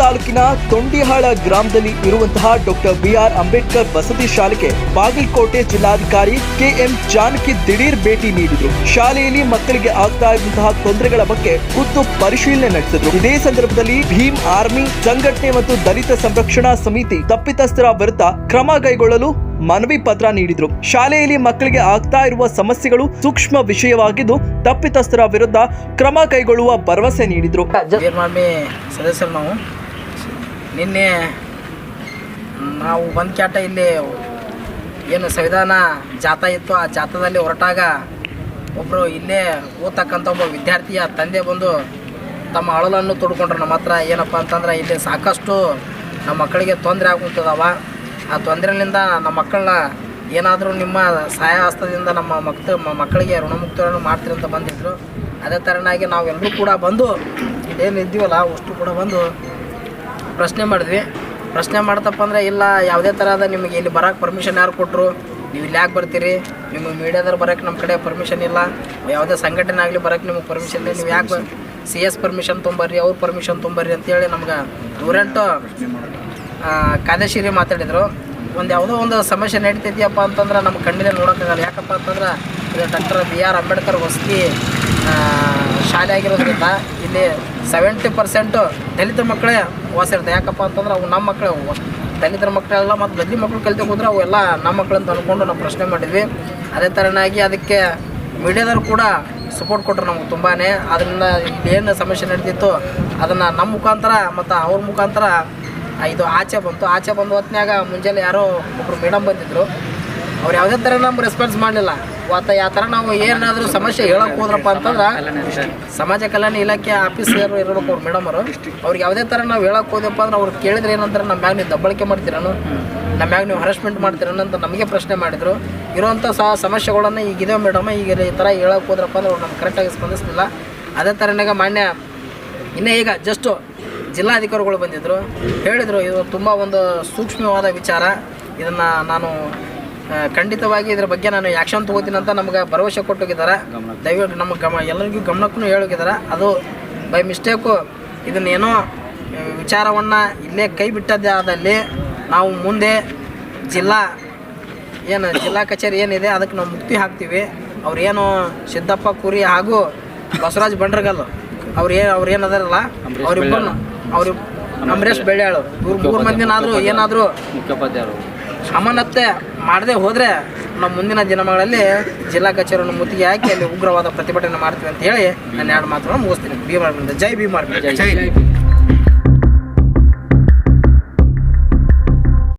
ತಾಲೂಕಿನ ತೊಂಡಿಹಾಳ ಗ್ರಾಮದಲ್ಲಿ ಇರುವಂತಹ ಡಾಕ್ಟರ್ ಬಿಆರ್ ಅಂಬೇಡ್ಕರ್ ವಸತಿ ಶಾಲೆಗೆ ಬಾಗಲಕೋಟೆ ಜಿಲ್ಲಾಧಿಕಾರಿ ಕೆಎಂ ಜಾನಕಿ ದಿಢೀರ್ ಭೇಟಿ ನೀಡಿದ್ರು. ಶಾಲೆಯಲ್ಲಿ ಮಕ್ಕಳಿಗೆ ಆಗ್ತಾ ಇರುವಂತಹ ತೊಂದರೆಗಳ ಬಗ್ಗೆ ಖುದ್ದು ಪರಿಶೀಲನೆ ನಡೆಸಿದ್ರು. ಇದೇ ಸಂದರ್ಭದಲ್ಲಿ ಭೀಮ್ ಆರ್ಮಿ, ಸಂಘಟನೆ ಮತ್ತು ದಲಿತ ಸಂರಕ್ಷಣಾ ಸಮಿತಿ, ತಪ್ಪಿತಸ್ಥರ ವಿರುದ್ಧ ಕ್ರಮ ಕೈಗೊಳ್ಳಲು ಮನವಿ ಪತ್ರ ನೀಡಿದ್ರು. ಶಾಲೆಯಲ್ಲಿ ಮಕ್ಕಳಿಗೆ ಆಗ್ತಾ ಇರುವ ಸಮಸ್ಯೆಗಳು ಸೂಕ್ಷ್ಮ ವಿಷಯವಾಗಿದ್ದು ತಪ್ಪಿತಸ್ಥರ ವಿರುದ್ಧ ಕ್ರಮ ಕೈಗೊಳ್ಳುವ ಭರವಸೆ ನೀಡಿದ್ರು. ಸದಸ್ಯರು ನಾವು, ನಿನ್ನೆ ನಾವು ಒಂದು ಕ್ಯಾಟ ಇಲ್ಲಿ ಏನು ಸಂವಿಧಾನ ಜಾಥಾ ಇತ್ತು, ಆ ಜಾಥಾದಲ್ಲಿ ಹೊರಟಾಗ ಒಬ್ಬರು ಇಲ್ಲೇ ಓದ್ತಕ್ಕಂಥ ಒಬ್ಬ ವಿದ್ಯಾರ್ಥಿಯ ತಂದೆ ಬಂದು ತಮ್ಮ ಅಳಲನ್ನು ತೊಡ್ಕೊಂಡ್ರು. ನಮ್ಮ ಹತ್ರ ಏನಪ್ಪ ಅಂತಂದ್ರೆ ಇಲ್ಲಿ ಸಾಕಷ್ಟು ನಮ್ಮ ಮಕ್ಕಳಿಗೆ ತೊಂದರೆ ಆಗುತ್ತದವ ಆ ತೊಂದರೆಯಿಂದ ನಮ್ಮ ಮಕ್ಕಳನ್ನ ಏನಾದರೂ ನಿಮ್ಮ ಸಹಾಯ ಹಸ್ತದಿಂದ ನಮ್ಮ ಮಕ್ತ ಮಕ್ಕಳಿಗೆ ಋಣಮುಕ್ತರನ್ನು ಮಾಡ್ತೀರಿ ಅಂತ ಬಂದಿದ್ರು. ಅದೇ ಥರನಾಗಿ ನಾವೆಲ್ಲರೂ ಕೂಡ ಬಂದು, ಏನು ಇದ್ದೀವಲ್ಲ, ಅಷ್ಟು ಕೂಡ ಬಂದು ಪ್ರಶ್ನೆ ಮಾಡಿದ್ವಿ. ಪ್ರಶ್ನೆ ಮಾಡ್ತಪ್ಪ ಅಂದರೆ, ಇಲ್ಲ, ಯಾವುದೇ ಥರದ ನಿಮಗೆ ಇಲ್ಲಿ ಬರೋಕ್ಕೆ ಪರ್ಮಿಷನ್ ಯಾರು ಕೊಟ್ಟರು ನೀವು ಇಲ್ಲಿ ಯಾಕೆ ಬರ್ತೀರಿ? ನಿಮಗೆ ಮೀಡಿಯಾದವ್ರು ಬರೋಕ್ಕೆ ನಮ್ಮ ಕಡೆ ಪರ್ಮಿಷನ್ ಇಲ್ಲ. ಯಾವುದೇ ಸಂಘಟನೆ ಆಗಲಿ ಬರೋಕ್ಕೆ ನಿಮಗೆ ಪರ್ಮಿಷನ್ ಇಲ್ಲ. ನೀವು ಯಾಕೆ ಸಿ ಎಸ್ ಪರ್ಮಿಷನ್ ತೊಂಬರ್ರಿ, ಅವ್ರ ಪರ್ಮಿಷನ್ ತೊಂಬರ್ರಿ ಅಂತೇಳಿ ನಮ್ಗೆ ದೂರಂಟು ಕಾದೇಶಿರಿ ಮಾತಾಡಿದರು. ಒಂದು ಯಾವುದೋ ಒಂದು ಸಮಸ್ಯೆ ನಡೀತಿದ್ಯಪ್ಪ ಅಂತಂದ್ರೆ ನಮ್ಮ ಕಣ್ಣಿನ ನೋಡೋಕ್ಕಾಗಲ್ಲ. ಯಾಕಪ್ಪ ಅಂತಂದ್ರೆ ಇದು ಡಾಕ್ಟರ್ ಬಿ ಆರ್ ಅಂಬೇಡ್ಕರ್ ವಸತಿ ಶಾಲೆ ಆಗಿರೋದ್ರಿಂದ ಇಲ್ಲಿ ಸೆವೆಂಟಿ ಪರ್ಸೆಂಟು ದಲಿತ ಮಕ್ಕಳೇ ವಾಸ ಇರುತ್ತೆ. ಯಾಕಪ್ಪ ಅಂತಂದ್ರೆ ಅವು ನಮ್ಮ ಮಕ್ಕಳೇ. ದಲಿತರ ಮಕ್ಕಳೆಲ್ಲ ಮತ್ತು ಗದ್ದಿ ಮಕ್ಕಳು ಕಲಿತು ಹೋದ್ರೆ ಅವೆಲ್ಲ ನಮ್ಮ ಮಕ್ಕಳು ಅಂತ ಅಂದ್ಕೊಂಡು ನಾವು ಪ್ರಶ್ನೆ ಮಾಡಿದ್ವಿ. ಅದೇ ಥರನಾಗಿ ಅದಕ್ಕೆ ಮೀಡಿಯಾದವರು ಕೂಡ ಸಪೋರ್ಟ್ ಕೊಟ್ಟರು ನಮ್ಗೆ ತುಂಬಾ ಅದರಿಂದ ಏನು ಸಮಸ್ಯೆ ನಡೀತಿತ್ತು ಅದನ್ನು ನಮ್ಮ ಮುಖಾಂತರ ಮತ್ತು ಅವ್ರ ಮುಖಾಂತರ ಇದು ಆಚೆ ಬಂತು. ಆಚೆ ಬಂದು ಹೊತ್ನ್ಯಾಗ ಮುಂಜಾನೆ ಯಾರೋ ಒಬ್ಬರು ಮೇಡಮ್ ಬಂದಿದ್ರು. ಅವ್ರು ಯಾವುದೇ ಥರ ನಮ್ಗೆ ರೆಸ್ಪಾನ್ಸ್ ಮಾಡಲಿಲ್ಲ. ಮತ್ತು ಯಾವ ಥರ ನಾವು ಏನಾದರೂ ಸಮಸ್ಯೆ ಹೇಳಕ್ಕೆ ಹೋದ್ರಪ್ಪ ಅಂತಂದ್ರೆ ಸಮಾಜ ಕಲ್ಯಾಣ ಇಲಾಖೆ ಆಫೀಸರ್ ಇರಬೇಕು ಅವ್ರು ಮೇಡಮ್ ಅವರು. ಅವ್ರಿಗೆ ಯಾವುದೇ ಥರ ನಾವು ಹೇಳಕ್ಕೆ ಹೋದಪ್ಪ ಅಂದ್ರೆ ಅವ್ರು ಕೇಳಿದ್ರೆ ಏನಂತಾರೆ, ನಮ್ಮ ಮ್ಯಾಗ ನೀವು ದಬ್ಬಳಿಕೆ ಮಾಡ್ತೀರನು ನಮ್ಮ ಮ್ಯಾಗ ನೀವು ಹರಾಸ್ಮೆಂಟ್ ಮಾಡ್ತೀರನು ಅಂತ ನಮಗೆ ಪ್ರಶ್ನೆ ಮಾಡಿದರು. ಇರೋವಂಥ ಸಹ ಸಮಸ್ಯೆಗಳನ್ನು ಈಗ ಇದೆ ಮೇಡಮ್ ಈಗ ಈ ಥರ ಹೇಳಕ್ಕೆ ಹೋದ್ರಪ್ಪ ಅಂದ್ರೆ ಅವ್ರು ನಮ್ಗೆ ಕರೆಕ್ಟಾಗಿ ಸ್ಪಂದಿಸಲಿಲ್ಲ. ಅದೇ ಥರನಾಗ ಮಾನ್ಯ, ಇನ್ನೇ ಈಗ ಜಸ್ಟು ಜಿಲ್ಲಾಧಿಕಾರಿಗಳು ಬಂದಿದ್ದರು ಹೇಳಿದರು ಇದು ತುಂಬ ಒಂದು ಸೂಕ್ಷ್ಮವಾದ ವಿಚಾರ. ಇದನ್ನು ನಾನು ಖಂಡಿತವಾಗಿ ಇದ್ರ ಬಗ್ಗೆ ನಾನು ಆ್ಯಕ್ಷನ್ ತೊಗೋತೀನಿ ಅಂತ ನಮ್ಗೆ ಭರವಸೆ ಕೊಟ್ಟೋಗಿದ್ದಾರೆ. ದಯವಿಟ್ಟು ನಮ್ಮ ಗಮ ಎಲ್ಲರಿಗೂ ಗಮನಕ್ಕೂ ಹೇಳೋಗಿದ್ದಾರೆ. ಅದು ಬೈ ಮಿಸ್ಟೇಕು ಇದನ್ನೇನೋ ವಿಚಾರವನ್ನು ಇಲ್ಲೇ ಕೈ ಬಿಟ್ಟದ್ದೇ ಆದಲ್ಲಿ ನಾವು ಮುಂದೆ ಜಿಲ್ಲಾ ಏನು ಜಿಲ್ಲಾ ಕಚೇರಿ ಏನಿದೆ ಅದಕ್ಕೆ ನಾವು ಮುಕ್ತಿ ಹಾಕ್ತೀವಿ. ಅವ್ರೇನು ಸಿದ್ದಪ್ಪ ಕುರಿ ಹಾಗೂ ಬಸವರಾಜ್ ಬಂಡ್ರಗಲ್ ಅವ್ರು ಏನು ಅವ್ರು ಏನದಾರಲ್ಲ ಅವ್ರು ಅಮರೇಶ್ ಬೆಳ್ಯಾಳು. ಇವ್ರು ಮೂರು ಮಂದಿನಾದರೂ ಏನಾದರೂ ಸಮಾನತೆ ಮಾಡದೆ ಹೋದರೆ ನಮ್ಮ ಮುಂದಿನ ದಿನಗಳಲ್ಲಿ ಜಿಲ್ಲಾ ಕಚೇರಿಯನ್ನು ಮುತ್ತಿಗೆ ಹಾಕಿ ಅಲ್ಲಿ ಉಗ್ರವಾದ ಪ್ರತಿಭಟನೆ ಮಾಡ್ತೀವಿ ಅಂತ ಹೇಳಿ ನಾನು ಎರಡು ಮಾತುಗಳನ್ನು ಮುಗಿಸ್ತೀನಿ. ಭೀಮಾರ್ಮಿಂದ ಜೈ ಭೀಮಾರ್ಮಿ ಜೈ